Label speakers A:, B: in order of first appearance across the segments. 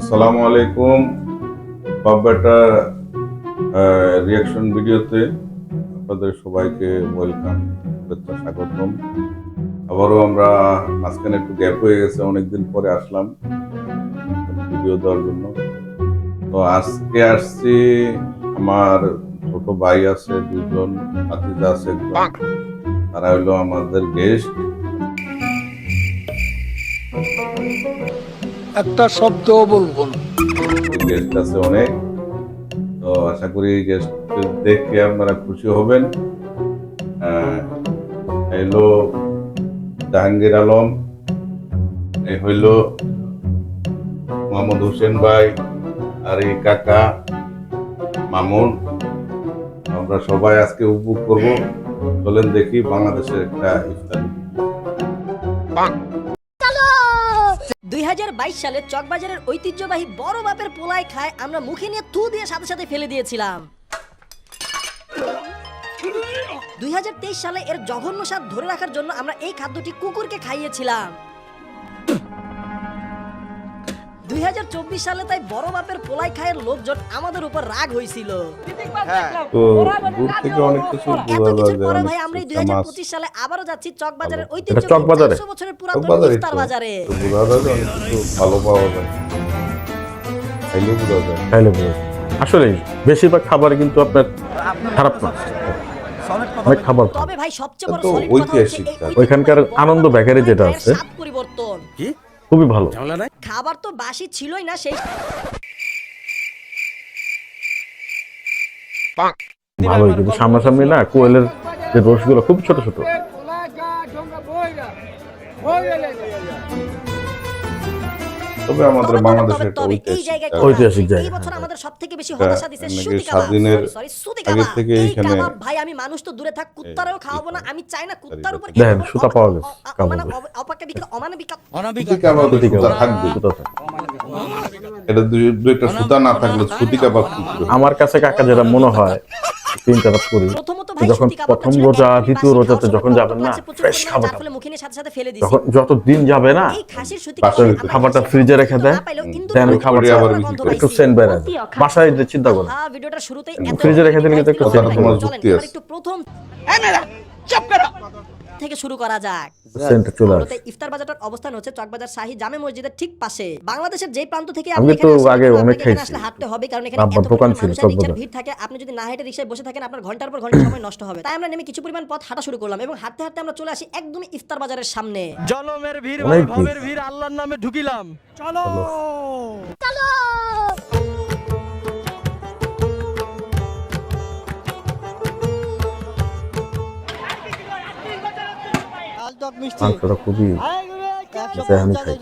A: আসসালামু আলাইকুম বাব্বাটা রিয়াকশন ভিডিওতে আপনাদের সবাইকে ওয়েলকাম শুভেচ্ছা, স্বাগতম। আবারও আমরা মাঝখানে একটু গ্যাপ হয়ে গেছে, অনেকদিন পরে আসলাম ভিডিও দেওয়ার জন্য। তো আজকে আসছি, আমার ছোট ভাই আছে দুজন ভাতিজা আছে তারা হলো আমাদের গেস্ট
B: একটা শব্দও বলব না।
A: গেস্ট আছে অনেক তো আশা করি গেস্ট দেখে আপনারা খুশি হবেন। এই জাহাঙ্গীর আলম এই হইল মোহাম্মদ হোসেন ভাই আর এই কাকা মামুন। আমরা সবাই আজকে উপভোগ করব। চলেন দেখি বাংলাদেশের একটা ইফতার।
C: সালে চকবাজারের ঐতিহ্যবাহী বড় বাপের পোলায় খায় আমরা মুখে নিয়ে থু দিয়ে সাথে সাথে ফেলে দিয়েছিলাম। দুই হাজার তেইশ সালে এর জঘন্য স্বাদ ধরে রাখার জন্য আমরা এই খাদ্যটি কুকুরকে খাইয়েছিলাম। দুই সালে তাই বড় বাপের পোলাই খায়ের লোকজন আমাদের উপর রাগ হয়েছিল
A: তো দূর থেকে অনেক কিছু
C: এত কিছুর পরে ভাই আমরা এই দুই
A: মাছ
C: সালে আবারও যাচ্ছি চকবাজারের ঐতিহ্য
D: চকবাজারে?
C: বছরের পুরাতন ইফতার বাজারে।
A: তো বোঝা যায় যে অনেক কিছু ভালো পাওয়া যায়। খাইলে বোঝা যায়।
D: খাইলে বোঝা যায়। আসলে বেশিরভাগ খাবার কিন্তু আপনার খারাপ না। অনেক খাবার
C: তবে ভাই সবচেয়ে বড়
A: ঐতিহাসিক
D: ওইখানকার আনন্দ বেকারি যেটা আছে।
C: স্বাদ পরিবর্তন।
D: খুবই ভালো।
C: খাবার তো বাসি ছিলই না সেই
D: ভালোই কিন্তু সামনাসামনি না কোয়েলের যে রসগুলো খুব ছোট ছোট।
A: তবে আমাদের বাংলাদেশের একটা ঐতিহাসিক
C: আছে, এই বছর
D: হ্যাঁ।
C: আমাদের সবথেকে বেশি হতাশা দিছে সুতি কাবাব
A: স্বাধীনের
C: সরি সুতি কাবাব
A: থেকে
C: এই ভাই আমি মানুষ তো দূরে থাক কুত্তারেও খাওয়াবো না আমি চাই না কুত্তার উপর
D: দেখেন, সুতা পাওয়া গেছে।
C: মানে অপাকাবিক অমানবিক
A: থাকবে। এটা দুই দুই একটা সুতা না থাকলে সুতি কাবাব
D: আমার কাছে কাকা যেটা মনে হয় রাত করি যখন প্রথম রোজা দ্বিতীয় রোজাতে যখন যাবেন না ফ্রেশ যখন যত দিন যাবে না খাবারটা ফ্রিজে রেখে দেয় দেন খাবারটা
A: আবার করে।
D: একটু সেন্ট বেড়ে বাসায় যে চিন্তা
C: এত
D: ফ্রিজে রেখে দিলে কিন্তু একটু সেন্ট
A: তোমার যুক্তি আছে।
C: প্রথম থেকে শুরু করা যাক।
D: চলে
C: ইফতার বাজারটার অবস্থান হচ্ছে চকবাজার শাহী জামে মসজিদের ঠিক পাশে। বাংলাদেশের যেই প্রান্ত থেকে আপনি
D: তো
C: এখানে
D: আগে অনেক।
C: আসলে হাঁটতে হবে কারণ এখানে এত
D: দোকান ছিল
C: মানুষ আর রিকশার
D: চকবাজারে।
C: ভিড় থাকে। আপনি যদি না হেঁটে রিকশায় বসে থাকেন আপনার ঘণ্টার পর ঘণ্টা সময় নষ্ট হবে। তাই আমরা নেমে কিছু পরিমাণ পথ হাঁটা শুরু করলাম এবং হাঁটতে হাঁটতে আমরা চলে আসি একদমই ইফতার বাজারের সামনে।
E: জনমের ভিড় ভাই
D: ভিড়।
E: ভবের আল্লাহর নামে ঢুকিলাম। চলো! আলটক
D: মাংসটা খুবই আচ্ছা, আমি খাই।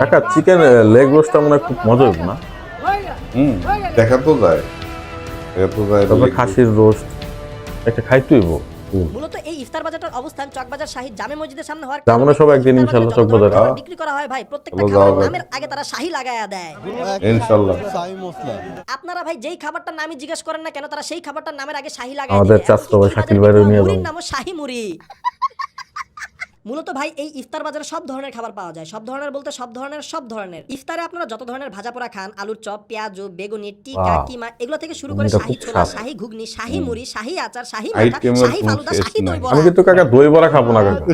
D: কাকা চিকেন লেগ রোস্টটা মনে হয় খুব মজা হইব না?
A: হুম। দেখা তো যায়। দেখা তো যায়
D: তারপর খাসির রোস্ট একটা খাইতেই হইব।
C: মূলত এই ইফতার বাজারটার অবস্থান চকবাজার শাহী জামে মসজিদের সামনে হওয়ার
D: কারণে আমরা সব একদিন ইনশাআল্লাহ চকবাজার
A: যাব।
C: বিক্রি করা হয় ভাই প্রত্যেকটা
A: খাবারের
C: খাবার নামের আগে তারা শাহী লাগায়া দেয়
A: ইনশাআল্লাহ
E: শাহী মশলা
C: আপনারা ভাই যেই খাবারটার নামই জিজ্ঞেস করেন না কেন তারা সেই খাবারটার নামের আগে শাহী লাগায়
D: আমাদের। চাচতো ভাই শাকিল
C: ভাই
D: নিয়ে
C: হওয়া নাম
D: যাব।
C: শাহী মুড়ি মূলত ভাই এই ইফতার বাজারে সব ধরনের খাবার পাওয়া যায়। সব ধরনের বলতে সব ধরনের সব ধরনের। ইফতারে আপনারা যত ধরনের ভাজা পোড়া খান আলুর চপ পেঁয়াজ বেগুনি টিকা কিমা এগুলো থেকে শুরু করে শাহী ছোলা। শাহী ঘুগনি শাহী মুড়ি শাহী আচার শাহী
A: আইটেমের
C: শাহী ফালুদা শাহী দই বড়া।
D: আমি কিন্তু কাকা দই বড়া খাব না কাকা।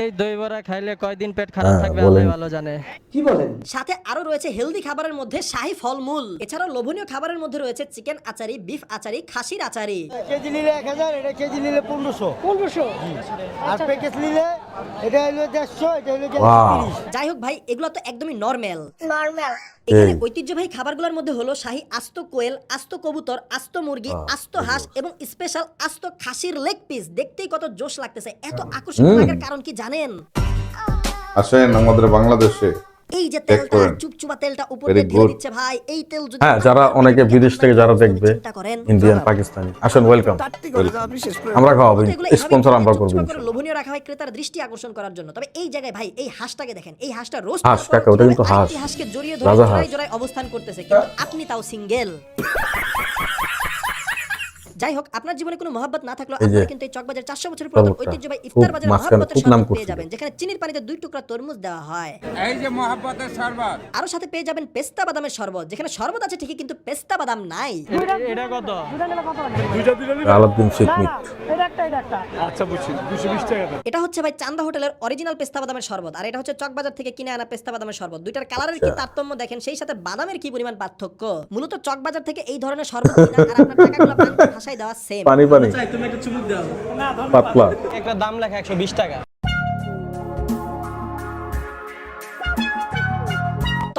E: এই দই বড়া খাইলে কয়দিন পেট খারাপ
D: হ্যাঁ,
E: থাকবে। আল্লাহ ভালো জানে। কি বলেন?
C: সাথে আরও রয়েছে হেলদি খাবারের মধ্যে শাহী ফলমূল। এছাড়াও লোভনীয় খাবারের মধ্যে রয়েছে চিকেন আচারি বিফ আচারি খাসির আচারি।
F: কেজি নিলে এক হাজার এটা কেজি নিলে পনেরোশো। পনেরোশো? আর প্যাকেজ নিলে এটা হলো দেড়শো এটা হলো
C: যাই হোক ভাই এগুলো তো একদমই নরমাল
G: নর্মাল
C: এখানে ঐতিহ্যবাহী খাবারগুলোর মধ্যে হলো শাহী আস্ত কোয়েল আস্ত কবুতর আস্ত মুরগি আস্ত হাঁস এবং স্পেশাল আস্ত খাসির লেগ পিস দেখতেই কত জোশ লাগতেছে। এত আকর্ষণীয় লাগার কারণ কি জানেন?
A: আসেন আমাদের বাংলাদেশে।
C: এই যে তেলটা চুপচুপা তেলটা উপর ঢেলে দিচ্ছে ভাই। এই তেল যদি
D: হ্যাঁ যারা অনেকে বিদেশ থেকে যারা দেখবে
C: করেন।
D: ইন্ডিয়ান পাকিস্তানি আসেন ওয়েলকাম আমরা খাওয়াবো স্পন্সর আমরা করব।
C: লোভনীয় রাখা হয় ক্রেতার দৃষ্টি আকর্ষণ করার জন্য। তবে এই জায়গায় ভাই এই হাঁসটাকে দেখেন এই হাঁসটা রোস্ট
D: হাঁস, কাকা, ওটা কিন্তু হাঁস।
C: হাঁসকে জড়িয়ে ধরে। জোড়ায় অবস্থান করতেছে। কিন্তু আপনি তাও সিঙ্গেল যাই হোক আপনার জীবনে কোনো মহাব্বত না থাকলেও আপনারা কিন্তু এই চকবাজার চারশো বছর পুরাতন ঐতিহ্যবাহী ইফতার বাজার মহাব্বতের শরবত পেয়ে যাবেন যেখানে চিনির পানিতে দুই টুকরা তরমুজ দেওয়া হয়। এই যে মহাব্বতের শরবত। আরও সাথে পেয়ে যাবেন পেস্তা বাদামের শরবত যেখানে শরবত আছে ঠিকই কিন্তু পেস্তা বাদাম নাই।
E: এটা কত?
D: আলাউদ্দিন শেখ মিট।
C: এটা হচ্ছে ভাই চান্দা হোটেলের অরিজিনাল পেস্তা বাদামের শরবত আর এটা হচ্ছে চকবাজার থেকে কিনে আনা পেস্তা বাদামের শরবত। দুইটার কালারের কি তারতম্য দেখেন সেই সাথে বাদামের কি পরিমাণ পার্থক্য? মূলত চকবাজার থেকে এই ধরনের শরবত কিনা আর আপনার টাকাগুলো পানিতে দেওয়া সেম
D: পানি পানি। পাতলা।
E: একটা দাম লেখা একশো বিশ টাকা।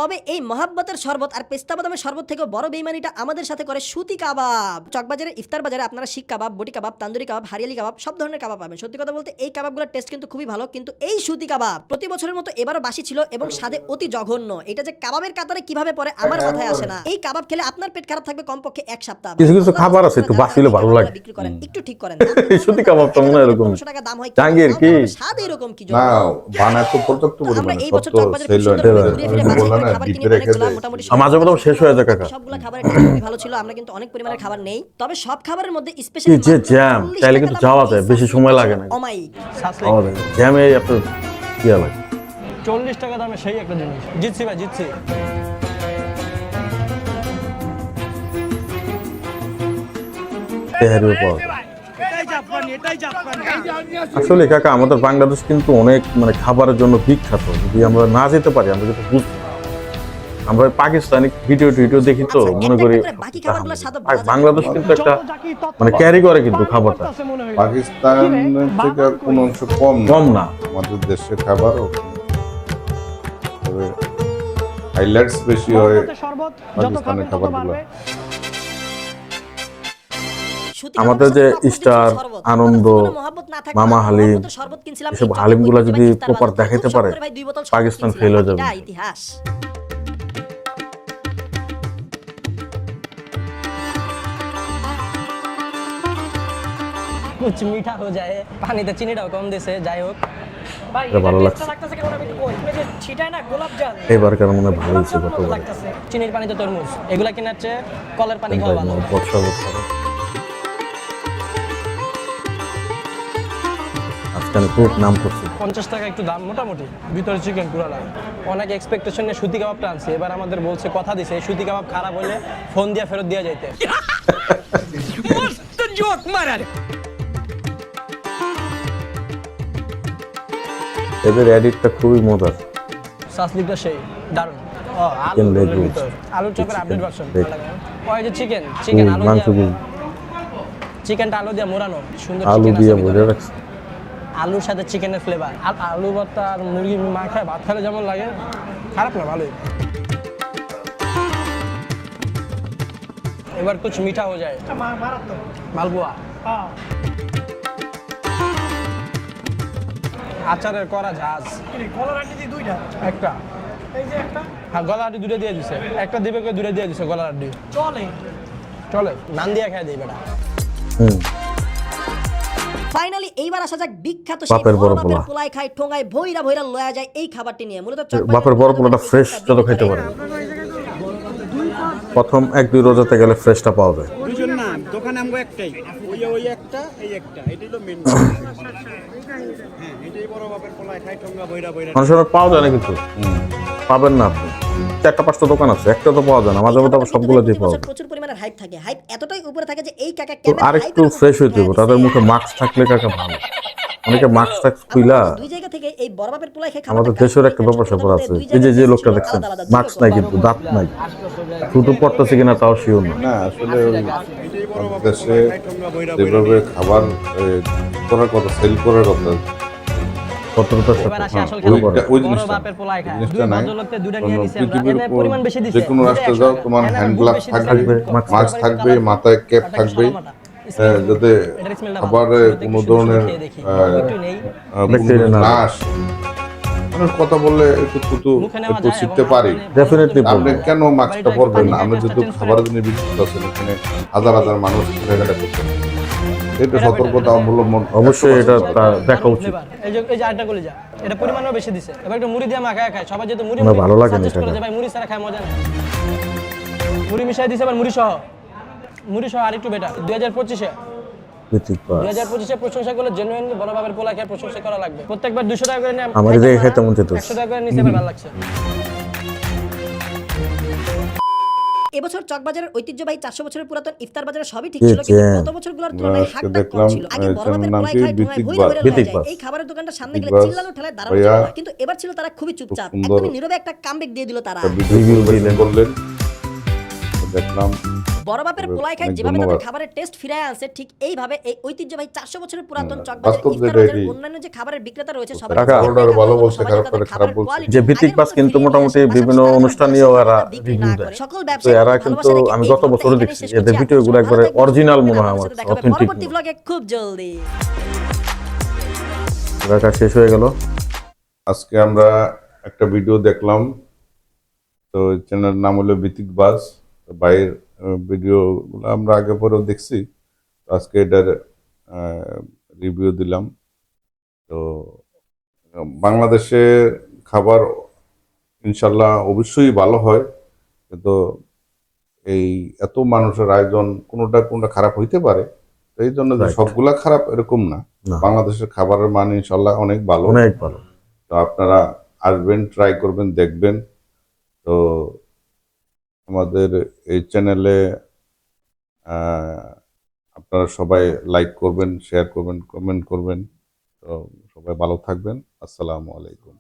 C: তবে এই মহাব্বতের শরবত আর পেস্তা বাদামের শরবত থেকে বড় বেইমানিটা আমাদের সাথে করে সুতি কাবাব। চকবাজারে ইফতার বাজারে আপনারা শিক কাবাব বটি কাবাব তান্দুরি কাবাব হারিয়ালি কাবাব সব ধরনের কাবাব পাবেন। সত্যি কথা বলতে এই কাবাবগুলোর টেস্ট কিন্তু খুবই ভালো কিন্তু এই সুতি কাবাব প্রতি বছরের মতো এবারও বাসি ছিল এবং স্বাদে অতি জঘন্য। এটা যে কাবাবের কাতারে কীভাবে পড়ে আমার মাথায় আসে না। এই কাবাব খেলে আপনার পেট খারাপ থাকবে কমপক্ষে এক সপ্তাহ।
D: কিছু কিছু খাবার আছে একটু বাসি হলে ভালো লাগে।
C: বিক্রি করেন একটু ঠিক করেন।
D: এই সুতি কাবাবটা মনে হয় এরকম।
C: 1500 টাকা দাম হয়
D: জাহাঙ্গীর কি?
C: স্বাদ এরকম কি
A: না
C: জন্য
A: বানায় তো পর্যাপ্ত
C: তো আমরা এই বছর চকবাজারে
A: হয় না।
C: ঘুরে ফিরে
A: বললাম
C: বাজারে
A: না
C: খাবার
A: ডিপে রেখে দেয়
D: মাঝে মধ্যে শেষ হয়ে যায় কাকা।
C: সবগুলা খাবারের খুবই ভালো ছিল আমরা কিন্তু অনেক পরিমাণের খাবার নেই। তবে সব খাবারের মধ্যে
D: কি যে জ্যাম, চাইলে কিন্তু যাওয়া যায়, বেশি সময় লাগে না।
C: অমাইক
D: আমাদের জ্যামে আপনার লাগে?
E: চল্লিশ টাকা দামে সেই একটা জিনিস। জিতছি ভাই জিতছি।
D: তেহারিও পাওয়া আসলে কাকা আমাদের বাংলাদেশ কিন্তু অনেক মানে খাবারের জন্য বিখ্যাত। যদি আমরা না যেতে পারি আমরা যদি বুঝতে পারি। আমরা পাকিস্তানি ভিডিও টিডিও দেখি তো
C: আচ্ছা,
D: মনে করি। বাংলাদেশ কিন্তু একটা মানে ক্যারি করে কিন্তু খাবারটা।
A: পাকিস্তান থেকে কোন অংশ কম না।
D: কম না।
A: আমাদের দেশের খাবারও তবে হাইলাইটস বেশি হয় পাকিস্তানের খাবারগুলো।
D: আমাদের যে স্টার, আনন্দ, মামা হালিম, এসব হালিমগুলো যদি
C: খুব শখ
D: পারে, পাকিস্তান ফেল হয়ে যাবে।
C: এটা ইতিহাস
E: কুচ মিঠা হয়ে যায় পানিতে চিনিটাও কম দিছে যাই হোক।
D: এটা ভালো লাগছে। এবার মনে ভালো
E: লাগতেছে। চিনির তরমুজ এগুলা কেনার চেয়ে কলের পানি খাওয়া ভালো।
D: খুব নাম করছি।
E: পঞ্চাশ টাকা একটু দাম মোটামুটি। ভিতরে চিকেন পুরালা অনেক এক্সপেকটেশন নিয়ে সুতি কাবাবটা আনছি। এবার আমাদের বলছে কথা দিছে এই সুতি কাবাব খারাপ হলে ফোন দিয়ে ফেরত দিয়ে যাইতে।
D: এদের এডিটটা খুবই মজার।
E: সাসলিকটা সেই দারুণ। ও আলু
D: Chicken leg
E: রোলের
D: rolls.
E: ভিতর। আলুর চপের আপডেট ভার্সন. ওই যে চিকেন চিকেন আলু
D: মাংস
E: দিয়ে চিকেনটা আলু দিয়ে মোড়ানো সুন্দর
D: আলু দিয়ে। বোঝা রাখছে
E: আলুর সাথে চিকেনের ফ্লেভার আর আলু ভর্তা আর মুরগি মাখায় ভাত খেলে যেমন লাগে খারাপ না ভালোই। এবার কুছ মিঠা হয়ে যায়। মালপোয়া। আচারের করা ঝাঁজ। একটা। হ্যাঁ গলা দুটো দিয়ে দিছে। একটা দিবে কেউ দুটো দিয়ে দিছে গলা চলে। চলে। নান দিয়ে খেয়ে দিই বেটা।
D: হুম।
C: ফাইনালি এইবার আসা যাক বিখ্যাত
D: বাপের বড় পোলা।
C: পোলাই খায় ঠোঙায় ভৈরা ভৈরা লয়া যায় এই খাবারটি নিয়ে। মূলত
D: বাপের বড় পোলাটা ফ্রেশ যত খাইতে পারে। প্রথম এক দুই রোজাতে গেলে ফ্রেশটা পাওয়া যায়।
G: দোকানে আমগো একটাই। ওই ওই একটা এই একটা। এটাই হলো মেন হ্যাঁ এটাই বড় বাপের পোলায় খাই ঠোঙ্গা বইরা বইরা।
D: মানুষের পাওয়া যায় না কিন্তু পাবেন না আপনি। চারটা পাঁচটা দোকান আছে একটা তো পাওয়া যায় না। মাঝে মধ্যে আবার সবগুলো দিয়ে পাওয়া যায়।
C: প্রচুর পরিমাণে হাইপ থাকে। হাইপ এতটাই উপরে থাকে যে এই কাকা ক্যামেরা
D: আরেকটু ফ্রেশ হইতে হবে তাদের মুখে মাস্ক থাকলে কাকা ভালো। অনেকে মাস্ক টাক্স খুইলা।
C: দুই জায়গা থেকে এই বড় বাপের খেয়ে
D: আমাদের দেশের একটা ব্যাপার স্যাপার আছে। এই যে যে লোকটা দেখছেন মাস্ক নাই কিন্তু দাঁত নাই। শুধু পড়তেছে কিনা তাও শিওর না।
A: না আসলে দেশে যেভাবে খাবার করার কথা সেল করার কথা হ্যাঁ, যে কোনো রাষ্ট্রে যাও তোমার হ্যান্ড গ্লাভস থাকবে মাস্ক থাকবে মাথায় ক্যাপ থাকবে হ্যাঁ, যাতে খাবারে কোনো ধরনের।
D: না
A: আসে মানুষ কথা বললে একটু একটু একটু শিখতে পারি।
D: ডেফিনেটলি
A: আপনি কেন মাস্কটা পরবেন না? আমরা যেহেতু খাবারের জন্য বিস্তৃত আছেন এখানে হাজার হাজার মানুষ কেনাকাটা করছেন এটা সতর্কতা অবলম্বন
D: অবশ্যই এটা দেখা উচিত।
E: এই যে এই যে আটটা কলিজা এটা পরিমাণও বেশি দিছে। এবার একটু মুড়ি দিয়ে মাখায় খায়। সবাই যেহেতু মুড়ি মুড়ি
D: ভালো লাগে না
E: ভাই মুড়ি ছাড়া খায় মজা নেই। মুড়ি মিশাই দিছে এবার মুড়ি সহ মুড়ি সহ আরেকটু বেটার দুই হাজার পঁচিশে দুই হাজার পঁচিশে প্রশংসা করলে জেনুইনলি বড় বাবার পোলা প্রশংসা করা লাগবে। প্রত্যেকবার দুশো টাকা করে নিয়ে
D: আমার মন
E: টাকা ভালো লাগছে।
C: এবছর চকবাজারের ঐতিহ্যবাহী চারশো বছরের পুরাতন ইফতার বাজারে সবই ঠিক ছিল কিন্তু গত বছরগুলোর তুলনায় কম ছিল। আগে বড় খায় ধরে যায় এই খাবারের দোকানটা সামনে গেলে। চিল্লানো ঠেলায় দাঁড়ানো ছিল কিন্তু এবার ছিল তারা খুবই চুপচাপ। একদমই নীরবে একটা কামব্যাক দিয়ে দিল তারা।
A: দেখলাম
C: বড় বাপের পোলায় খায় যেভাবে তাদের খাবারের টেস্ট ফিরায় আসে ঠিক এইভাবে এই ঐতিহ্যবাহী চারশো বছরের পুরাতন
A: হুম,
C: চকবাজার। অন্যান্য যে খাবারের বিক্রেতা রয়েছে সবাই
A: ভালো বলছে, খারাপ করে খারাপ বলছে।
D: যে ভিত্তিক পাস কিন্তু মোটামুটি বিভিন্ন অনুষ্ঠানেও এরা দেয়।
C: সকল
D: তো
C: ব্যবসায়ী
D: এরা কিন্তু আমি গত বছরও দেখছি এদের ভিডিওগুলো একবারে অরিজিনাল মনে হয় আমার অথেন্টিক
C: পরবর্তী ব্লগে খুব জলদি।
D: কাকা শেষ হয়ে গেল।
A: আজকে আমরা একটা ভিডিও দেখলাম তো চ্যানেলের নাম হলো বিতিক বাস। বাইরের ভিডিওগুলো আমরা আগে পরেও দেখছি। আজকে এটার রিভিউ দিলাম। তো বাংলাদেশে খাবার ইনশাল্লাহ অবশ্যই ভালো হয়। কিন্তু এই এত মানুষের আয়োজন কোনোটা কোনোটা খারাপ হইতে পারে। এই জন্য সবগুলা খারাপ এরকম না।
D: না।
A: বাংলাদেশের খাবারের মান ইনশাল্লাহ অনেক ভালো।
D: অনেক ভালো।
A: তো আপনারা আসবেন ট্রাই করবেন দেখবেন। তো আমাদের এই চ্যানেলে আপনারা সবাই লাইক করবেন শেয়ার করবেন কমেন্ট করবেন। তো সবাই ভালো থাকবেন।
D: আসসালামু আলাইকুম।